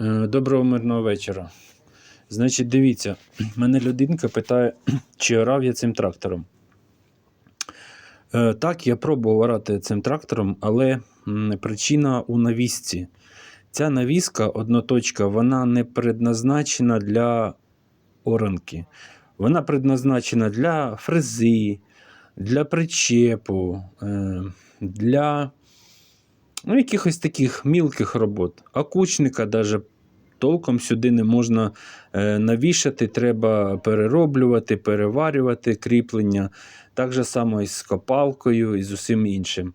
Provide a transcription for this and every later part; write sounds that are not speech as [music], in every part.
Е, Доброго мирного вечора. Значить, дивіться, мене людинка питає, [clears throat] чи орав я цим трактором. Е, Так, я пробував орати цим трактором, але причина у навісці. Ця навіска, одноточка, вона не предназначена для оранки. Вона предназначена для фрези, для причепу, е, для ну, якихось таких мілких робот. А кучника навіть толком сюди не можна е, навішати, треба перероблювати, переварювати кріплення. Так же само і з копалкою, і з усім іншим.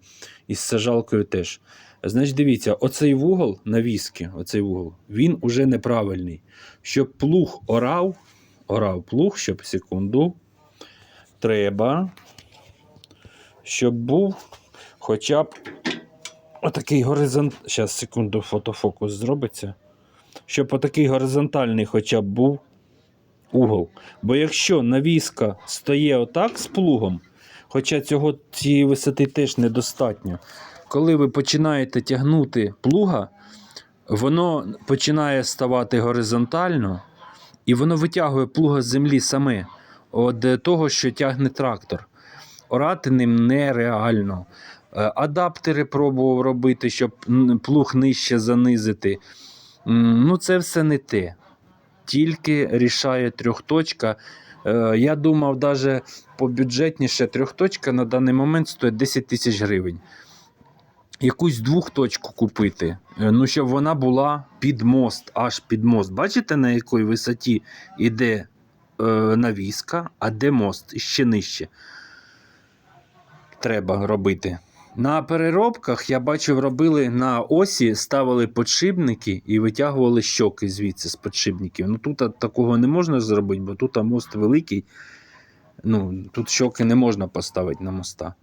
І з сажалкою теж. Значить, дивіться, оцей вугол навіски, оцей вугол, він уже неправильний. Щоб плуг орав, орав плуг, щоб секунду, треба, щоб був хоча б отакий горизонт. Зараз, секунду, фотофокус зробиться. Щоб отакий горизонтальний хоча б був угол. Бо якщо навіска стає отак з плугом, хоча цього, цієї висоти теж недостатньо, коли ви починаєте тягнути плуга, воно починає ставати горизонтально, і воно витягує плуга з землі саме від того, що тягне трактор. Орати ним нереально. Е, Адаптери пробував робити, щоб плуг нижче занизити. Ну, це все не те. Тільки рішає трьохточка. Е, Я думав, навіть побюджетніше трьохточка на даний момент стоїть 10 тисяч гривень. Якусь двохточку купити, е, ну, щоб вона була під мост, аж під мост. Бачите, на якій висоті йде е, навіска, а де мост? Ще нижче. Треба робити. На переробках я бачив, робили на осі, ставили подшипники і витягували щоки звідси з подшипників. Ну тут такого не можна зробити, бо тут мост великий. Ну, тут щоки не можна поставити на моста.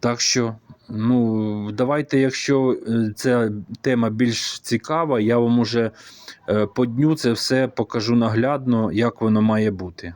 Так що, ну, давайте, якщо е, ця тема більш цікава, я вам уже е, по дню це все покажу наглядно, як воно має бути.